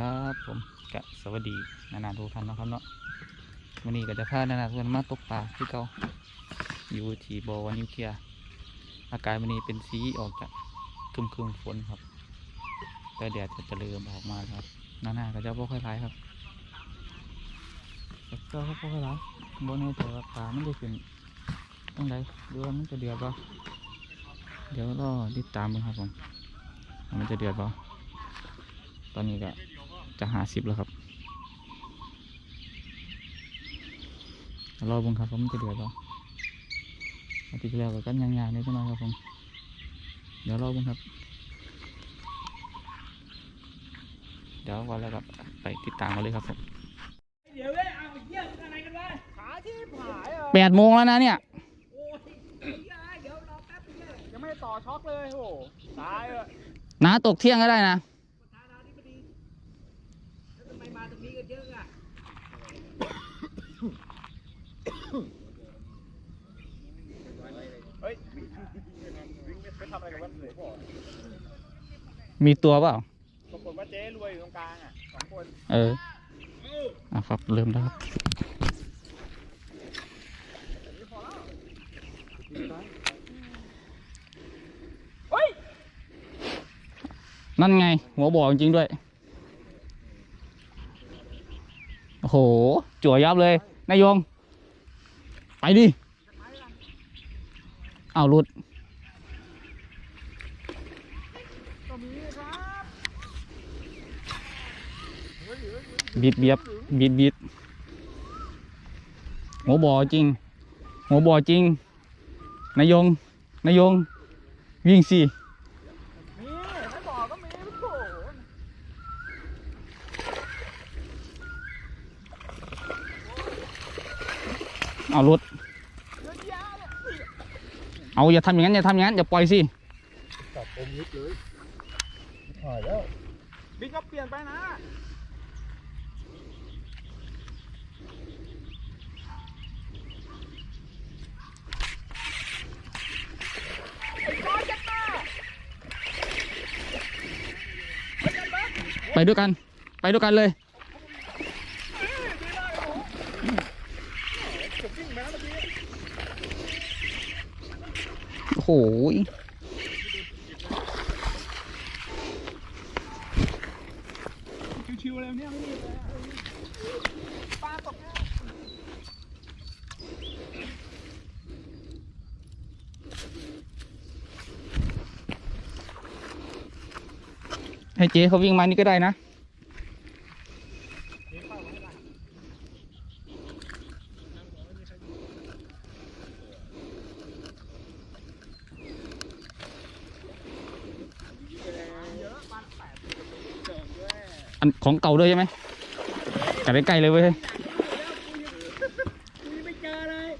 ครับผมกะสวัสดีนานาทุกท่านนะครับเนาะวันนี้ก็จะพานานาทุกท่านมาตกปลาที่เก่าอยู่ที่บอวันนิวเคลียอากาศวันนี้เป็นสีออกจากคึมคึมฝนครับ แต่แดดจะเริ่มออกมาครับนานาก็จะบ่ค่อยร้ายครับแต่ก็บ่ค่อยร้ายบนในตัวาปลามันจะขึ้นตั้งใดหรือว่ามันจะเดือดบ่เดี๋ยวรอติดตามมันครับผมมันจะเดือดบ่ตอนนี้ก็ จะหาสิบแล้วครับรอเบุงครับผมนจะเดือดแล้วอาทิตย์ที่แล้วก็กันยางๆเลยใช่ไหมครับผมเดี๋ยวรอเบุงครับ เดี๋ยววันแล้วก็ไปติดตามกันเลยครับผมเดี๋ยวเลยเอาเยี่ยมอะไรกันวะขาที่ผายอะแปดโมงแล้วนะเนี่ยโอ้ยเดี๋ยวรอแป๊บนึงเลยยังไม่ได้ต่อช็อคเลยโอ้ตายเลยน้าตกเที่ยงก็ได้นะ ประธานาธิบดีแล้วทำไมมาตรงนี้กันเยอะอะ เฮ้ยวิ่งไปทำอะไรกับวัดเลยพ่อ มีตัวเปล่าปรากฏว่าเจ๊รวยอยู่ตรงกลางอะสองคนเอออะครับเริ่มแล้วครับเฮ้ยนั่นไง หัวบ่อจริงๆด้วย โอ้โห จั่วยับเลย นายยง ไปดิ เอาหลุด ก็มีครับ บิดเบียบบิดบิดหัวบ่อจริง หัวบ่อจริง นายยงนายยง วิ่งสิมีไม่บอกก็มีโอ้โหเอาหลุดเยอะแยะเลยเอาอย่าทำอย่างนั้นอย่าทำอย่างนั้นอย่าปล่อยสิจับอมนิดเลยหายแล้วบิ๊กก็เปลี่ยนไปนะไอ้ก้อนจะมา ไปด้วยกัน ไปด้วยกันเลยโอ้โห ชิวๆเลยเนี่ยไม่รีบเลยอะปลาตกเนี่ย ให้เจ๊เขาวิ่งมานี่ก็ได้นะอันของเก่าด้วยใช่ไหมกัดใกล้ๆเลยเว้ยกูยังไม่เจอเลย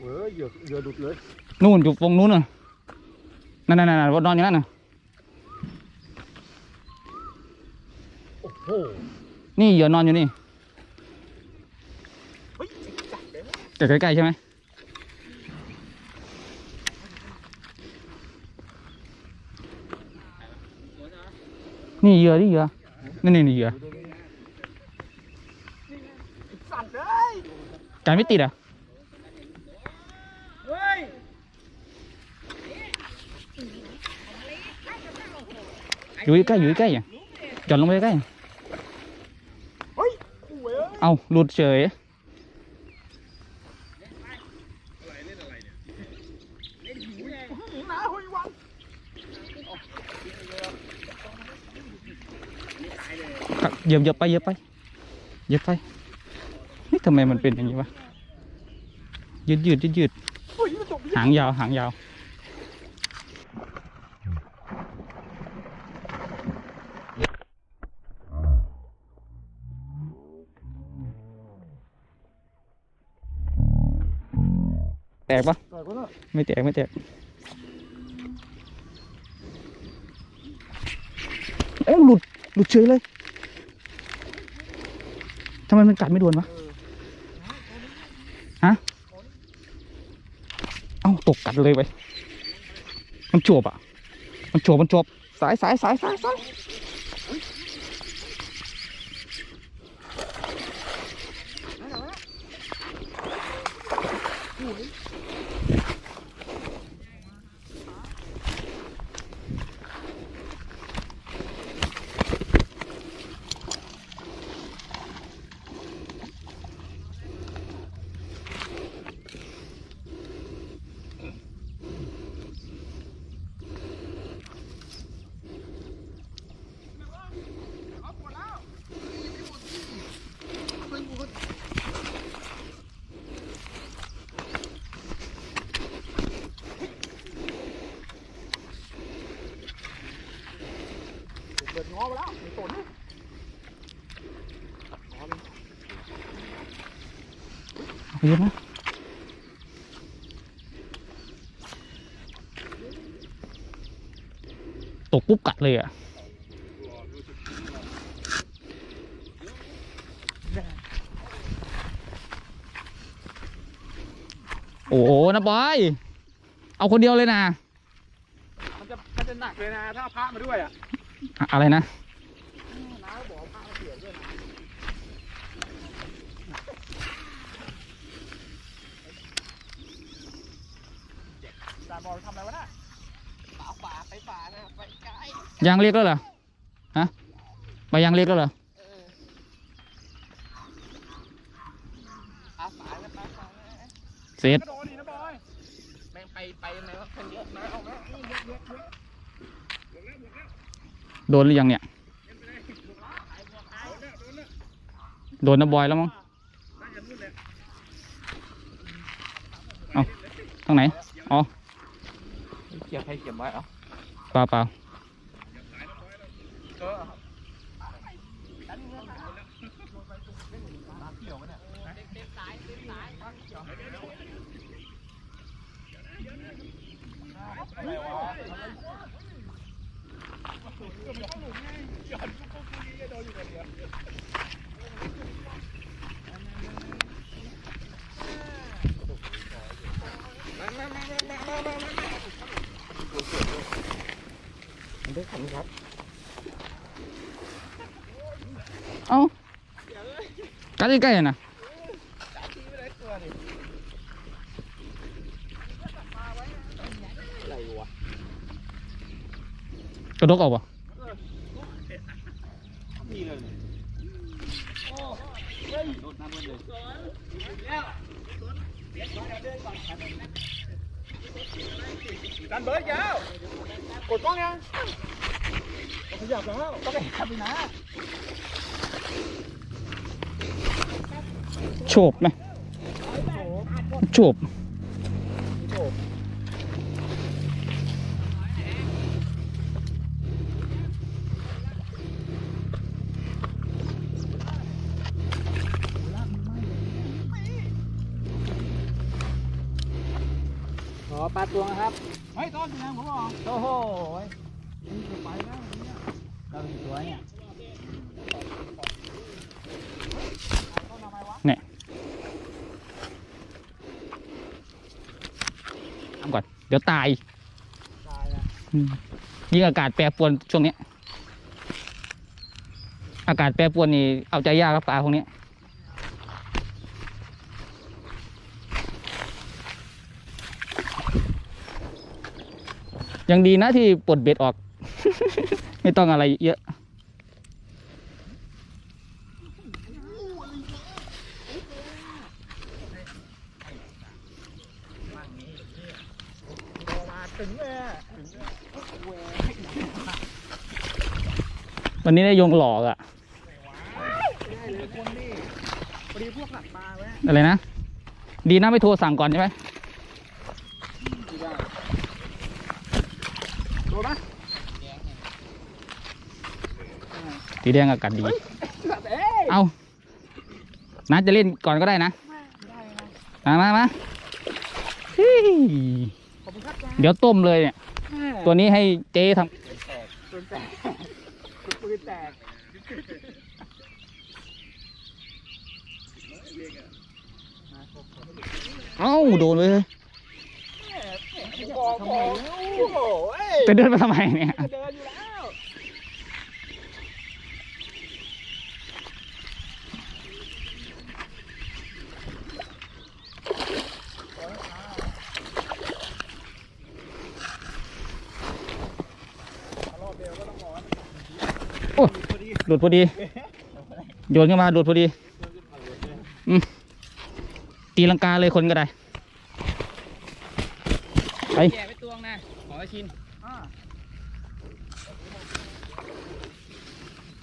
เออเหยื่อเหยื่อดุดเลย นู่นอยู่ตรงนู้นน่ะ นั่นนั่นนั่นนอนอยู่นั่นน่ะโอ้โหนี่เหยื่อนอนอยู่นี่เฮ้ยจัดเลยแต่ใกล้ๆใช่ไหมนี่เหยื่อนี่เหยื่อนี่นี่นี่เหยื่อสัตว์เลยการไม่ติดอะ เฮ้ย อยู่ใกล้อยู่ใกล้อะจอดลงไปใกล้เฮ้ยกูเว้ยเอาหลุดเฉยหนาหุยวันครับเหยียบเหยียบไปเหยียบไปเหยียบไปนี่ทำไมมันเป็นอย่างนี้วะยืดยืดยืดยืดเฮ้ยมันตกหางยาวหางยาว แตกปะใส่ก็ได้ไม่แตกไม่แตกเอ้าหลุดหลุดเฉยเลยทำไมมันกัดไม่โดนวะฮะเอ้าตกกัดเลยไปมันจวบอะ มันจวบมันจวบสายสายสายสายสาย เปิดง้อไปแล้วไม่สน เยอะนะตกปุ๊บกัดเลยอะโอ้โหนะบอย เอาคนเดียวเลยนะ มันจะมันจะหนักเลยนะ ถ้าเอาพระมาด้วยอะ อะอะไรนะ น้าบอกเอาพระมาเกี่ยวด้วยนะจาน บอลทำอะไรวะน่ะป่าป่าไปป่านะไปไกลยางเล็กแล้วเหรอฮะไปยางเล็กแล้วเหรอป่าป่านะป่าป่านะเสร็จกระโดดดินะบอยแม่งไปไปยังไงวะคนเยอะนะเอานะนี่เยอะเยอะเยอะโดนหรือยังเนี่ย โดนนะบอยแล้วมั้งเอาทางไหน อ๋อ เกี่ยวใคร เกี่ยวไว้เหรอเปล่าเปล่าเออเอ้ากัดใกล้ๆนะกระดกออกป่ะ ดันเบิร์ดยาว กดกล้องยังขยับแล้วต้องไปขยับไปนะ โฉบไหมโฉบขอปลาตัวครับเฮ้ยต้อนยังผมบอกโอ้โห นี่ไปแล้วเนี่ย เราอีกตัวเนี่ย ต้นทำไมวะ ทำก่อน เดี๋ยวตายตายอะอืมยิ่งอากาศแปรปรวนช่วงเนี้ยอากาศแปรปรวนนี่เอาใจยากครับปลาพวกเนี้ยยังดีนะที่ปลดเบ็ดออก ไม่ต้องอะไรเยอะ มาถึงเลยอะถึงเลย วันนี้ได้ยงหลอกอะได้เลยคนนี่พอดีพวกหลักมาแวะอะไรนะ ดีนะไม่โทรสั่งก่อนใช่ไหมดีได้โดนปะสีแดงอากาศดีสัตว์เอ้ยเอานะจะเล่นก่อนก็ได้นะได้นะมามามาฮิ้วขอบคุณครับจ้าเดี๋ยวต้มเลยเนี่ย ตัวนี้ให้เจ๊ทปืนแตก ปืนแตกำเอ้าโดนเลยบอกบอกโอ้โหเอ้ยจะเดินมาทำไมเนี่ยจะเดินอยู่แล้ว อ้หลุดพอดี โยนขึ้นมาหลุดพอดีอืมตีลังกาเลยคนก็ได้ไปแย่ไปตวงนะขอชิน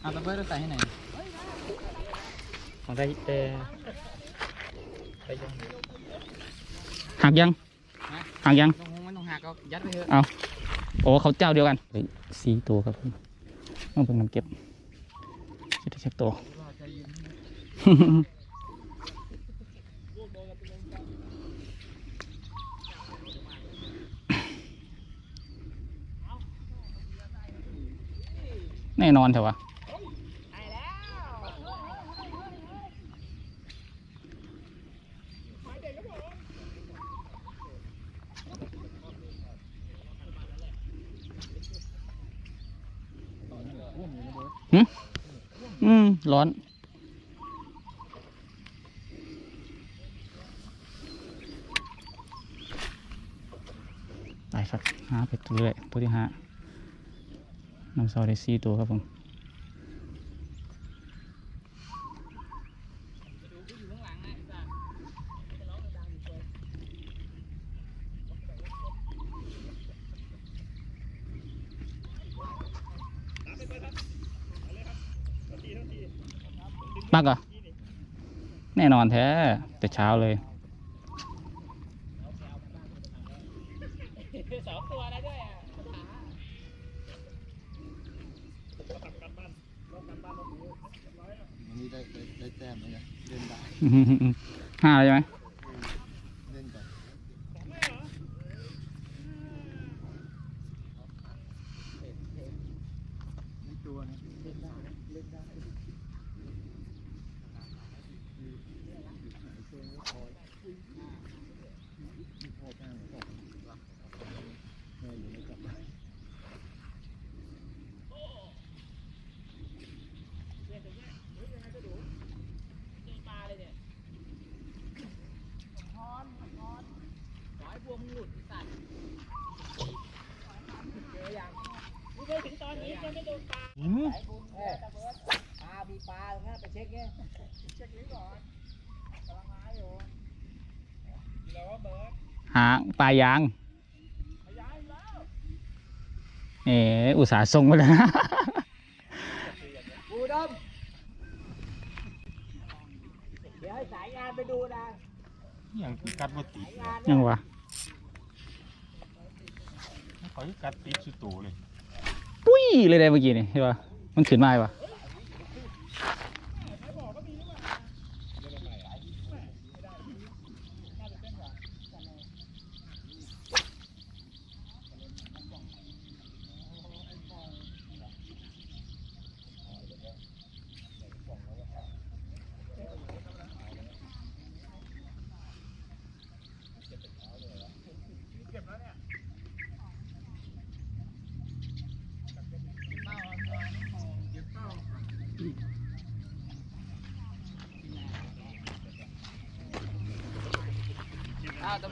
เอาตะเบิร์ดใส่ให้ไหนอยของได้แต่หักยังหักยัง ต้องหงมันต้องหักเอายัดไปเถอะโอ้เขาเจ้าเดียวกันสี่ตัวครับผ มต้องเป็นน้ำเก็บจะได้เช็คตัวแน่นอนเถอะวะ อืม ร้อน ไปครับหาไปตัวเรื่อยตัวที่ห้านำซอได้สี่ตัวครับผม มากอะแน่นอนแท้ แต่เช้าเลยสองตัวแล้วด้วยนี่ได้ได้แต้มแล้วไงเล่นได้ห้าเลยใช่ไหม เล่นก่อนนี่ตัวนะเล่นได้เล่นได้พ่อแม่บอกแม่อยู่ในกลับบ้าน ขอให้พวงมึงหลุดไอ้สัตว์เจอยังมึงเคยถึงตอนนี้จะไม่โดนปลา หิน ปลามีปลาตรงนั้นไปเช็คเนี่ยเช็คนี้ก่อนกำลังมาอยู่แล้วว่าเบิร์ด หาปลายางเอออุตส่าห์ส่งมาแล้วนะกูดมเดี๋ยวให้สายงานไปดูนะอย่างคือกัดบ่ติดสายงานยังวะเขาคือกัดติดสุดโตัวเลย ปุ้ยเลยได้เมื่อกี้นี่ใช่ปะมันขึ้นมาปะ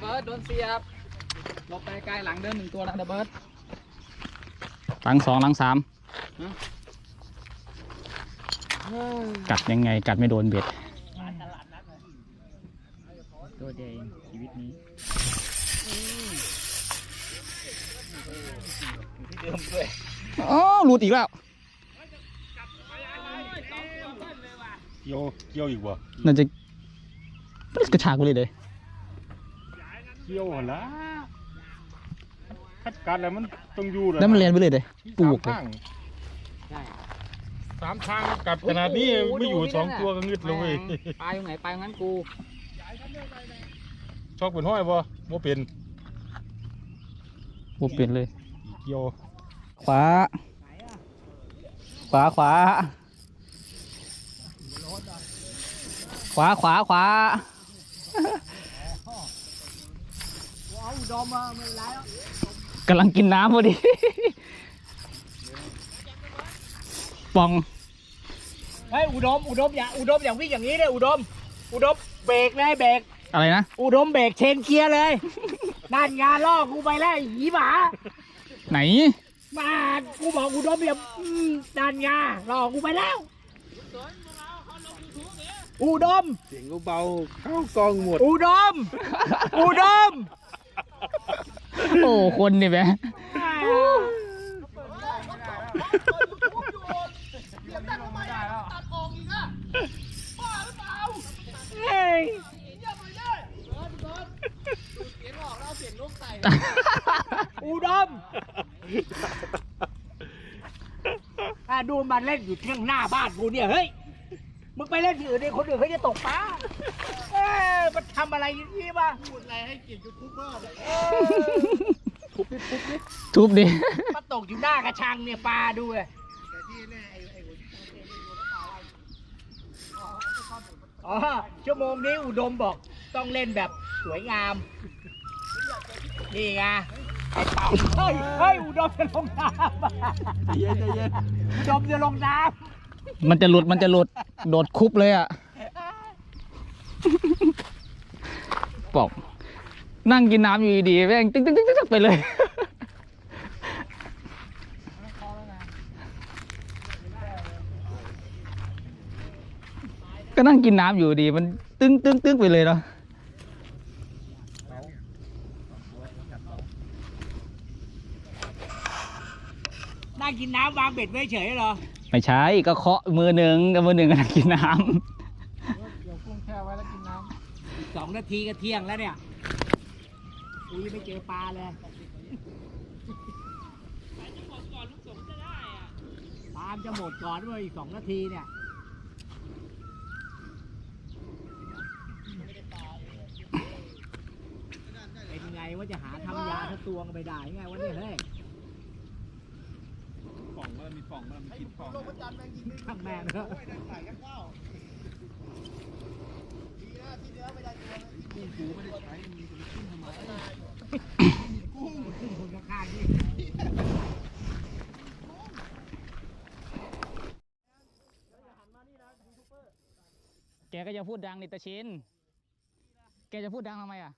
เบิร์ดโดนเสียบหลบไปไกลหลังเดินหนึ่งตัวนะตะเบิร์ดหลังสองหลังสามกัดยังไงกัดไม่โดนเบ็ดตัวเดียวเองชีวิตนี้อ๋อหลุดอีกแล้วเกี่ยวเกี่ยวอีกบ่น่าจะกระชากไปเลยเลย เกี่ยวหั่นละกัดกัดแล้วมันต้องอยู่แล้วมันเรียนไปเลยเลยปลูกเลย สามทางใช่สามทางกัดขนาดนี้ไม่อยู่สองตัวก็งึดเลยเว้ยปลาอยู่ไหนปลาอยู่งั้นกูชอกเป็นห้อยบ่บ่เป็นปลูกเปลี่ยนเลยเกี่ยวขวา ขวาขวา ขวาขวาขวาเอา ดอมมาไม่เป็นไรแล้วกำลังกินน้ำพอดี ปองเฮ้ยอุดมอุดมอย่าอุดมอย่าวิ่งอย่างนี้เลยอุดม อุดมเบรกเลยเบรกอะไรนะ อุดมเบรกเชนเคลียร์เลยนั่นงานล่อกูไปแล้วไอ้หีหมาไหนมากูบอกอุดมเนี่ยอืมดันยาหลอกกูไปแล้ว อุดมเสียงเบาๆเข้ากองหมด อุดม อุดม โอ้ คนนี่แหมเฮ้ยอุดมอะดูมันเล่นอยู่ที่หน้าบ้านกูเนี่ย เฮ้ย มึงไปเล่นที่อื่นดิคนอื่นเขาจะตกปลาำอะไรอย่างนี้วะพูดอะไรให้เกียรติยูทูบเบอร์เลยทุบดิ มาตกอยู่หน้ากระชังเนี่ยปลาดูเลยแต่ที่แน่ไอ้ไอ้หัวที่เขาเตะนี่โดนปลาไล่อ๋อชั่วโมงนี้อุดมบอกต้องเล่นแบบสวยงาม นี่ไงไอ้เต่าเฮ้ยเฮ้ยอุดมจะลงน้ำใจเย็นใจเย็นอุดมจะลงน้มันจะหลุดมันจะหลุด โดดคุบเลยอะ บอก นั่งกินน้ำอยู่ดีๆแม่งตึ๊กตึ๊กตึ๊กตึ๊กไปเลย ก็นั่งกินน้ำอยู่ดีมันตึ้งตึ้งตึ้งไปเลยเนาะำนั่งกินน้ำวางเบ็ดไว้เฉยเหรอ ไม่ใช่ก็เคาะมือหนึ่งกับมือหนึ่งก็นั่งกินน้เดี๋ยวกุ้งแช่ไว้แล้วกินน้ อีกสองนาทีก็เที่ยงแล้วเนี่ยอุ้ยไม่เจอปลาเลยปลามนจะหมดก่อนด้วยอีกสองนาทีเนี่ยเป็นไงว่าจะหาทำยาทั้งตัวก็ไม่ได้ไงวะเนี่ยเฮ้ยป่องมันมีป่องมันมีกินป่องำจันแมงยิงช่างแม่งเถอะ แกก็จะพูดดังนี่ตาชิน แกจะพูดดังทำไมอะ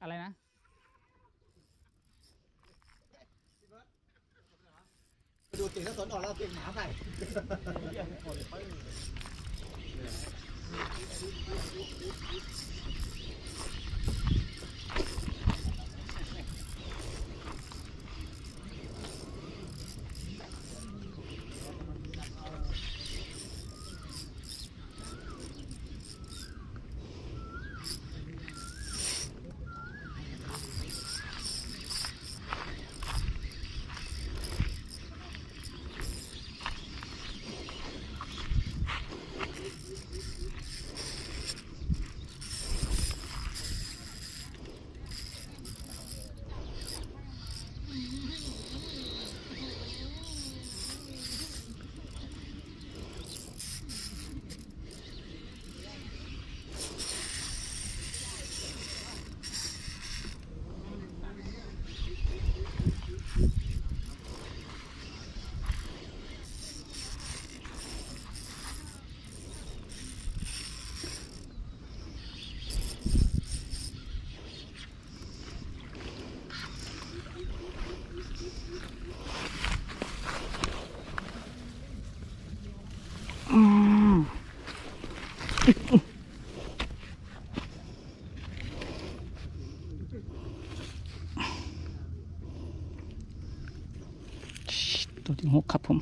อะไรนะ ดูเสียงถ้าสนออกแล้วเสียงหมาใส่ Yeah. ตัวที่หกครับผม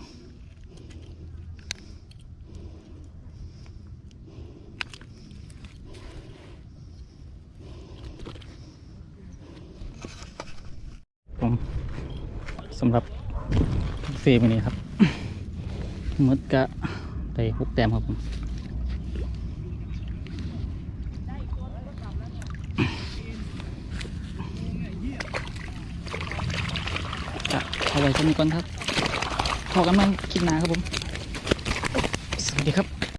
ผมสำหรับเฟรมนี้ครับมืดกะได้หกแต้มครับผม จะ เอาไว้เท่านี้ก่อนครับพอกันไหมคลิปหน้าครับผม สวัสดีครับ